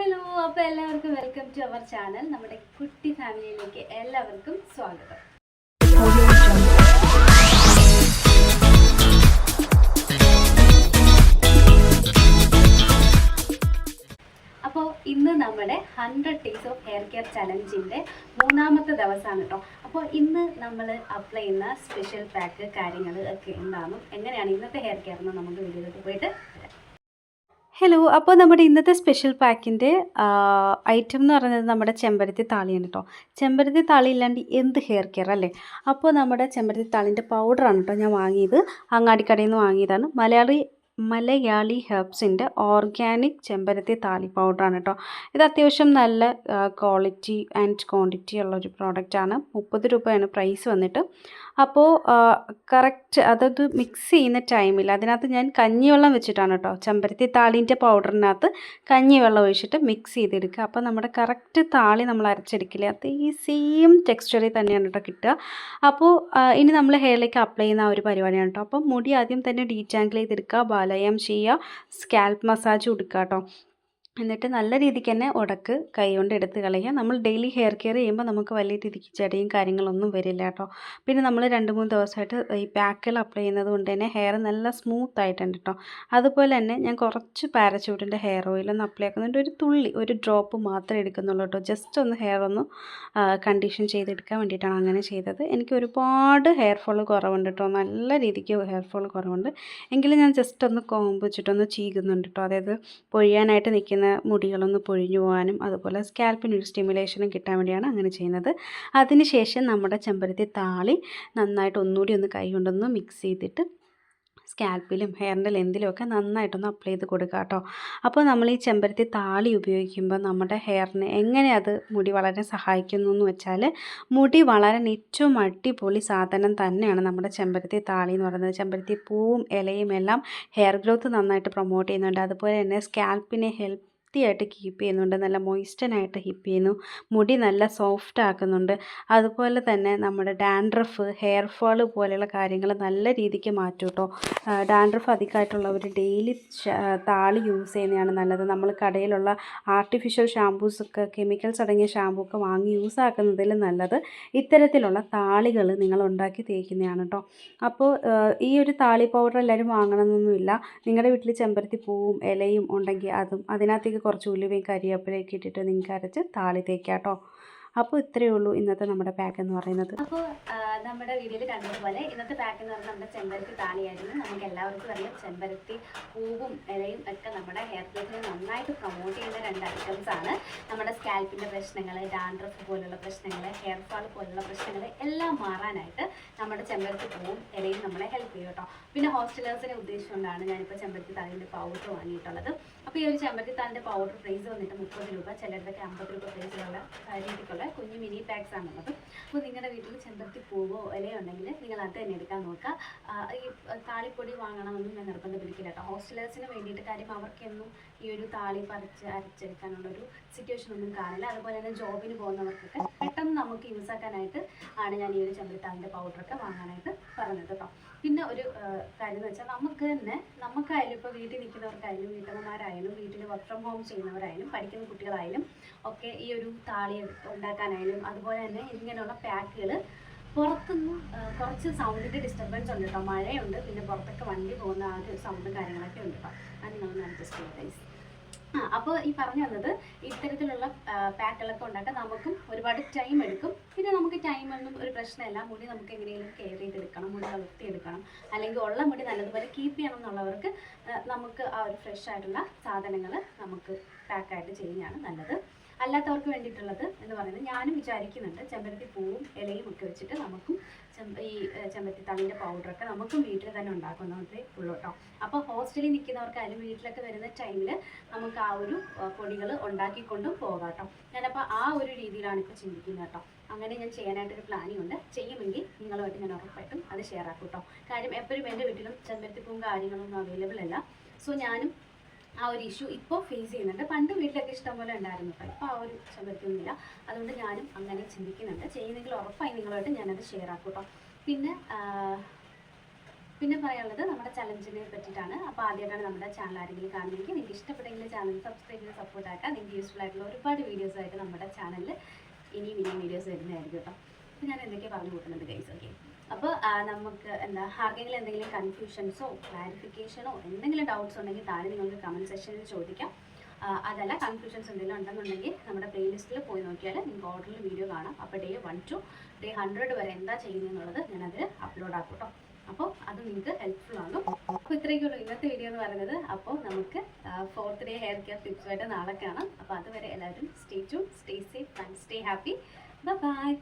Hello അപ്പോൾ എല്ലാവർക്കും welcome to our channel നമ്മുടെ കുട്ടി ഫാമിലിയിലേക്ക് എല്ലാവർക്കും സ്വാഗതം അപ്പോൾ ഇന്ന് നമ്മുടെ hundred days of hair care ചലഞ്ചിന്റെ മൂന്നാമത്തെ ദിവസമാണ് കേട്ടോ അപ്പോൾ ഇന്ന് നമ്മൾ അപ്ലൈ ചെയ്യുന്ന സ്പെഷ്യൽ പാക്ക് കാര്യങ്ങൾ ഒക്കെ എന്താണെന്നും എങ്ങനെയാണ് ഇന്നത്തെ ഹെയർ കെയർ എന്ന് നമുക്ക് വീഡിയോയിലോട്ട് പോയിട്ട്. ഹലോ അപ്പോൾ നമ്മുടെ ഇന്നത്തെ സ്പെഷ്യൽ പാക്കിന്റെ ഐറ്റം എന്ന് പറയുന്നത് നമ്മുടെ ചെമ്പരത്തി താളിയാണ് കേട്ടോ ചെമ്പരത്തി താളി ഇല്ലാണ്ട് എന്ത് ഹെയർ കെയർ അല്ലേ? അപ്പോൾ നമ്മുടെ ചെമ്പരത്തി താളിന്റെ പൗഡറാണ് കേട്ടോ ഞാൻ വാങ്ങിയത്. അങ്ങാടിക്കടയിൽ നിന്ന് വാങ്ങിയതാണ്. മലയാളി മലയാളി ഹെർബ്സിന്റെ ഓർഗാനിക് ചെമ്പരത്തി താളി പൗഡറാണ് കേട്ടോ ഇത് അത്യാവശ്യം നല്ല ക്വാളിറ്റി ആൻഡ് ക്വാണ്ടിറ്റി ഉള്ളൊരു പ്രോഡക്റ്റാണ് മുപ്പത് രൂപയാണ് പ്രൈസ് വന്നിട്ട്. അപ്പോൾ കറക്റ്റ് അതത് മിക്സ് ചെയ്യുന്ന ടൈമിൽ അതിനകത്ത് ഞാൻ കഞ്ഞിവെള്ളം വെച്ചിട്ടാണ് കേട്ടോ ചെമ്പരത്തി താളിന്റെ പൗഡറിനകത്ത് കഞ്ഞിവെള്ളം ഒഴിച്ചിട്ട് മിക്സ് ചെയ്തെടുക്കുക. അപ്പോൾ നമ്മുടെ കറക്റ്റ് താളി നമ്മൾ അരച്ചെടുക്കില്ല? അത് ഈ സെയിം ടെക്സ്ചറിൽ തന്നെയാണ് കേട്ടോ കിട്ടുക. അപ്പോൾ ഇനി നമ്മൾ ഹെയറിലേക്ക് അപ്ലൈ ചെയ്യുന്ന ആ ഒരു പരിപാടിയാണ് കേട്ടോ അപ്പോൾ മുടി ആദ്യം തന്നെ ഡീറ്റാങ്കിൾ ചെയ്തെടുക്കുക. ബാലയം ചെയ്യുക. സ്കാൽപ്പ് മസാജ് കൊടുക്കുക കേട്ടോ എന്നിട്ട് നല്ല രീതിക്ക് തന്നെ ഉടക്ക് കൈ കൊണ്ട് എടുത്ത് കളയുക. നമ്മൾ ഡെയിലി ഹെയർ കെയർ ചെയ്യുമ്പോൾ നമുക്ക് വലിയ രീതിക്ക് ചെടിയും കാര്യങ്ങളൊന്നും വരില്ല കേട്ടോ. പിന്നെ നമ്മൾ രണ്ട് മൂന്ന് ദിവസമായിട്ട് ഈ പാക്കുകൾ അപ്ലൈ ചെയ്യുന്നത് കൊണ്ട് തന്നെ ഹെയർ നല്ല സ്മൂത്ത് ആയിട്ടുണ്ട് കേട്ടോ. അതുപോലെ തന്നെ ഞാൻ കുറച്ച് പാരച്യൂട്ടിന്റെ ഹെയർ ഓയിലൊന്ന് അപ്ലൈ ആക്കുന്നുണ്ട്. ഒരു തുള്ളി ഒരു ഡ്രോപ്പ് മാത്രമേ എടുക്കുന്നുള്ളൂ കേട്ടോ. ജസ്റ്റ് ഒന്ന് ഹെയർ ഒന്ന് കണ്ടീഷൻ ചെയ്തെടുക്കാൻ വേണ്ടിയിട്ടാണ് അങ്ങനെ ചെയ്തത്. എനിക്ക് ഒരുപാട് ഹെയർ ഫോൾ കുറവുണ്ട് കേട്ടോ. നല്ല രീതിക്ക് ഹെയർ ഫോൾ കുറവുണ്ട്. എങ്കിലും ഞാൻ ജസ്റ്റ് ഒന്ന് കോമ്പ് വെച്ചിട്ടൊന്ന് ചീകുന്നുണ്ട് കേട്ടോ. അതായത് പൊഴിയാനായിട്ട് നിൽക്കുന്ന മുടികളൊന്ന് പൊഴിഞ്ഞു പോകാനും അതുപോലെ സ്കാൽപ്പിന് ഒരു സ്റ്റിമുലേഷനും കിട്ടാൻ വേണ്ടിയാണ് അങ്ങനെ ചെയ്യുന്നത്. അതിനുശേഷം നമ്മുടെ ചെമ്പരത്തി താളി നന്നായിട്ട് ഒന്നുകൂടി ഒന്ന് കൈ കൊണ്ടൊന്ന് മിക്സ് ചെയ്തിട്ട് സ്കാൽപ്പിലും ഹെയറിന്റെ ലെന്തിലും ഒക്കെ നന്നായിട്ടൊന്ന് അപ്ലൈ ചെയ്ത് കൊടുക്കുക കേട്ടോ. അപ്പോൾ നമ്മൾ ഈ ചെമ്പരത്തി താളി ഉപയോഗിക്കുമ്പോൾ നമ്മുടെ ഹെയറിന് എങ്ങനെ അത് മുടി വളരാൻ സഹായിക്കുന്നു എന്ന് വെച്ചാൽ മുടി വളരാൻ ഏറ്റവും അടിപൊളി സാധനം തന്നെയാണ് നമ്മുടെ ചെമ്പരത്തി താളി എന്ന് പറയുന്നത്. ചെമ്പരത്തി പൂവും ഇലയും എല്ലാം ഹെയർ ഗ്രോത്ത് നന്നായിട്ട് പ്രൊമോട്ട് ചെയ്യുന്നുണ്ട്. അതുപോലെ തന്നെ സ്കാൽപ്പിനെ ഹെൽപ്പ് വൃത്തിയായിട്ട് കീപ്പ് ചെയ്യുന്നുണ്ട് നല്ല മോയിസ്റ്റനായിട്ട് കീപ്പ് ചെയ്യുന്നു മുടി നല്ല സോഫ്റ്റ് ആക്കുന്നുണ്ട്. അതുപോലെ തന്നെ നമ്മുടെ ഡാൻഡ്രഫ് ഹെയർ ഫോൾ പോലെയുള്ള കാര്യങ്ങൾ നല്ല രീതിക്ക് മാറ്റും കേട്ടോ ഡാൻഡ്രഫ് അധികമായിട്ടുള്ളവർ ഡെയിലി താളി യൂസ് ചെയ്യുന്നതാണ് നല്ലത്. നമ്മൾ കടയിലുള്ള ആർട്ടിഫിഷ്യൽ ഷാമ്പൂസൊക്കെ കെമിക്കൽസ് അടങ്ങിയ ഷാമ്പൂ ഒക്കെ വാങ്ങി യൂസ് ആക്കുന്നതിൽ നല്ലത് ഇത്തരത്തിലുള്ള താളികൾ നിങ്ങൾ ഉണ്ടാക്കി തേക്കുന്നതാണ് കേട്ടോ അപ്പോൾ ഈ ഒരു താളി പൗഡർ എല്ലാവരും വാങ്ങണമെന്നൊന്നുമില്ല നിങ്ങളുടെ വീട്ടിൽ ചെമ്പരത്തി പൂവും ഇലയും ഉണ്ടെങ്കിൽ അതും അതിനകത്തേക്ക് കുറച്ച് ഉലുവയും കരിയേപ്പിലയൊക്കെ ഇട്ടിട്ട് നിങ്ങൾക്ക് അരച്ച് താളി തേക്കാം കേട്ടോ അപ്പോൾ ഇത്രയേ ഉള്ളൂ ഇന്നത്തെ നമ്മുടെ പാക്ക് എന്ന് പറയുന്നത്. അപ്പോൾ നമ്മുടെ വീഡിയോയിൽ കണ്ടതുപോലെ ഇന്നത്തെ പാക്ക് എന്ന് പറഞ്ഞാൽ നമ്മുടെ ചെമ്പരത്തി താളിയായിരുന്നു. നമുക്ക് എല്ലാവർക്കും അറിയാം ചെമ്പരത്തി പൂവും ഇലയും ഒക്കെ നമ്മുടെ ഹെയർ ഗ്രോത്തിനെ നന്നായിട്ട് പ്രൊമോട്ട് ചെയ്യുന്ന രണ്ട് ഐറ്റംസ് ആണ്. നമ്മുടെ സ്കാൽപ്പിന്റെ പ്രശ്നങ്ങൾ ഡാൻഡ്രഫ് പോലുള്ള പ്രശ്നങ്ങൾ ഹെയർ ഫാൾ പോലുള്ള പ്രശ്നങ്ങൾ എല്ലാം മാറാനായിട്ട് നമ്മുടെ ചെമ്പരത്തി പൂവും ഇലയും നമ്മളെ ഹെൽപ്പ് ചെയ്യും കേട്ടോ. പിന്നെ ഹോസ്റ്റലേഴ്സിനെ ഉദ്ദേശിച്ചുകൊണ്ടാണ് ഞാനിപ്പോൾ ചെമ്പരത്തി താളിന്റെ പൗഡർ വാങ്ങിയിട്ടുള്ളത്. അപ്പോൾ ഈ ഒരു ചെമ്പരത്തി താളിന്റെ പൗഡർ പ്രൈസ് വന്നിട്ട് മുപ്പത് രൂപ ചിലരുടെയൊക്കെ അമ്പത് രൂപ പ്രൈസിലുള്ള രീതിക്കുള്ള കുഞ്ഞു മിനി പാക്സ് ആണുള്ളത് അപ്പോൾ നിങ്ങളുടെ വീട്ടിൽ ചെമ്പരത്തി പൂവോ ഇലയോ ഉണ്ടെങ്കിൽ നിങ്ങൾ അത് തന്നെ എടുക്കാൻ നോക്കുക. ഈ താളിപ്പൊടി വാങ്ങണമെന്നും ഞാൻ നിർബന്ധം പിടിക്കില്ല കേട്ടോ. ഹോസ്റ്റലേഴ്സിന് വേണ്ടിയിട്ട് കാര്യം അവർക്കൊന്നും ഈ ഒരു താളി പറിച്ച് അരച്ചെടുക്കാനുള്ള ഒരു സിറ്റുവേഷൻ ഒന്നും കാണില്ല. അതുപോലെ തന്നെ ജോബിന് പോകുന്നവർക്കൊക്കെ പെട്ടെന്ന് നമുക്ക് യൂസ് ആക്കാനായിട്ട് ആണ് ഞാൻ ഈ ഒരു ചെമ്പരത്താളിന്റെ പൗഡറൊക്കെ വാങ്ങാനായിട്ട് പറഞ്ഞത് കേട്ടോ പിന്നെ ഒരു കാര്യം എന്ന് വെച്ചാൽ നമുക്ക് തന്നെ നമുക്കായാലും ഇപ്പോൾ വീട്ടിൽ നിൽക്കുന്നവർക്കായാലും വീട്ടമ്മമാരായാലും വീട്ടിൽ വർക്ക് ഫ്രം ഹോം ചെയ്യുന്നവരായാലും പഠിക്കുന്ന കുട്ടികളായാലും ഒക്കെ ഈ ഒരു താളി ഉണ്ടാക്കാനായാലും അതുപോലെ തന്നെ ഇങ്ങനെയുള്ള പാക്കുകൾ പുറത്തുനിന്ന് കുറച്ച് സൗണ്ടിന്റെ ഡിസ്റ്റർബൻസ് ഉണ്ട് കേട്ടോ. മഴയുണ്ട് പിന്നെ പുറത്തൊക്കെ വണ്ടി പോകുന്ന ആ ഒരു സൗണ്ടും കാര്യങ്ങളൊക്കെ ഉണ്ട് കേട്ടോ. അത് നിങ്ങളൊന്ന് അഡ്ജസ്റ്റ് ഗൈസ് ആ അപ്പോൾ ഈ പറഞ്ഞു വന്നത് ഇത്തരത്തിലുള്ള പാക്കുകളൊക്കെ ഉണ്ടാക്കാൻ നമുക്കും ഒരുപാട് ടൈം എടുക്കും. പിന്നെ നമുക്ക് ടൈമൊന്നും ഒരു പ്രശ്നമല്ല. മുടി നമുക്ക് എങ്ങനെയെങ്കിലും കെയർ ചെയ്തെടുക്കണം മുടി വളർത്തിയെടുക്കണം. അല്ലെങ്കിൽ ഉള്ള മുടി നല്ലതുപോലെ കീപ്പ് ചെയ്യണം എന്നുള്ളവർക്ക് നമുക്ക് ആ ഒരു ഫ്രഷ് ആയിട്ടുള്ള സാധനങ്ങൾ നമുക്ക് പാക്കായിട്ട് ചെയ്യുന്നതാണ് നല്ലത്. അല്ലാത്തവർക്ക് വേണ്ടിയിട്ടുള്ളത് എന്ന് പറയുന്നത് ഞാനും വിചാരിക്കുന്നുണ്ട് ചെമ്പരത്തി പൂവും ഇലയും ഒക്കെ വെച്ചിട്ട് നമുക്കും ഈ ചെമ്പരത്തി തളിന്റെ പൗഡറൊക്കെ നമുക്കും വീട്ടിൽ തന്നെ ഉണ്ടാക്കുന്നതേ ഉള്ളൂ കേട്ടോ. അപ്പോൾ ഹോസ്റ്റലിൽ നിൽക്കുന്നവർക്ക് നിൽക്കുന്നവർക്കായാലും വീട്ടിലൊക്കെ വരുന്ന ടൈമിൽ നമുക്ക് ആ ഒരു പൊടികൾ ഉണ്ടാക്കിക്കൊണ്ടും പോകാം കേട്ടോ. ഞാനപ്പോൾ ആ ഒരു രീതിയിലാണ് ഇപ്പോൾ ചിന്തിക്കുന്നത് കേട്ടോ. അങ്ങനെ ഞാൻ ചെയ്യാനായിട്ടൊരു പ്ലാനിങ് ഉണ്ട്. ചെയ്യുമെങ്കിൽ നിങ്ങളുമായിട്ട് ഞാൻ ഉറപ്പായിട്ടും അത് ഷെയർ ആക്കും കേട്ടോ. കാര്യം എപ്പോഴും എന്റെ വീട്ടിലും ചെമ്പരത്തിപ്പൂവും കാര്യങ്ങളൊന്നും അവൈലബിൾ അല്ല. സോ ഞാനും ആ ഒരു ഇഷ്യൂ ഇപ്പോൾ ഫേസ് ചെയ്യുന്നുണ്ട്. പണ്ട് വീട്ടിലൊക്കെ ഇഷ്ടംപോലെ ഉണ്ടായിരുന്നു കേട്ടോ ഇപ്പോൾ ആ ഒരു ചെമ്പരത്തിയൊന്നുമില്ല അതുകൊണ്ട് ഞാനും അങ്ങനെ ചിന്തിക്കുന്നുണ്ട്. ചെയ്യുന്നെങ്കിൽ ഉറപ്പായി നിങ്ങളുമായിട്ട് ഞാനത് ഷെയർ ആക്കും പിന്നെ പിന്നെ പറയാനുള്ളത് നമ്മുടെ ചലഞ്ചിനെ പറ്റിയിട്ടാണ്. അപ്പോൾ ആദ്യമായിട്ടാണ് നമ്മുടെ ചാനൽ ആരെങ്കിലും കാണുന്നതെങ്കിൽ നിങ്ങൾക്ക് ഇഷ്ടപ്പെട്ടെങ്കിൽ ചാനൽ സബ്സ്ക്രൈബ് ചെയ്ത് സപ്പോർട്ട് ആക്കാം നിങ്ങൾക്ക് യൂസ്ഫുൾ ആയിട്ടുള്ള ഒരുപാട് വീഡിയോസ് ആയിട്ട് നമ്മുടെ ചാനലിൽ ഇനിയും ഇനിയും വീഡിയോസ് വരുന്നതായിരിക്കും കേട്ടോ അപ്പോൾ ഞാൻ എന്തൊക്കെയാണ് പറഞ്ഞു കൂട്ടുന്നുണ്ട് ഗൈസ് ഓക്കെ അപ്പോൾ നമുക്ക് എന്താ ആർക്കെങ്കിലും എന്തെങ്കിലും കൺഫ്യൂഷൻസോ ക്ലാരിഫിക്കേഷനോ എന്തെങ്കിലും ഡൗട്ട്സ് ഉണ്ടെങ്കിൽ താഴെ നിങ്ങൾക്ക് കമന്റ് സെക്ഷനിൽ ചോദിക്കാം. അതല്ല കൺഫ്യൂഷൻസ് എന്തെങ്കിലും ഉണ്ടെന്നുണ്ടെങ്കിൽ നമ്മുടെ പ്ലേലിസ്റ്റിൽ പോയി നോക്കിയാൽ നിങ്ങൾക്ക് ഓർഡറിൽ വീഡിയോ കാണാം. അപ്പോൾ day one to day hundred വരെ എന്താ ചെയ്യുന്നതെന്നുള്ളത് ഞാനതിൽ അപ്ലോഡ് ആക്കും കേട്ടോ അപ്പോൾ അത് നിങ്ങൾക്ക് ഹെൽപ്ഫുൾ ആകും അപ്പോൾ ഇത്രയൊക്കെയുള്ളൂ ഇന്നത്തെ വീഡിയോ എന്ന് പറയുന്നത്. അപ്പോൾ നമുക്ക് ഫോർത്ത് ഡേ ഹെയർ കെയർ ടിപ്സുമായിട്ട് നാളെ കാണാം. അപ്പോൾ അതുവരെ എല്ലാവരും stay to stay safe and stay happy bye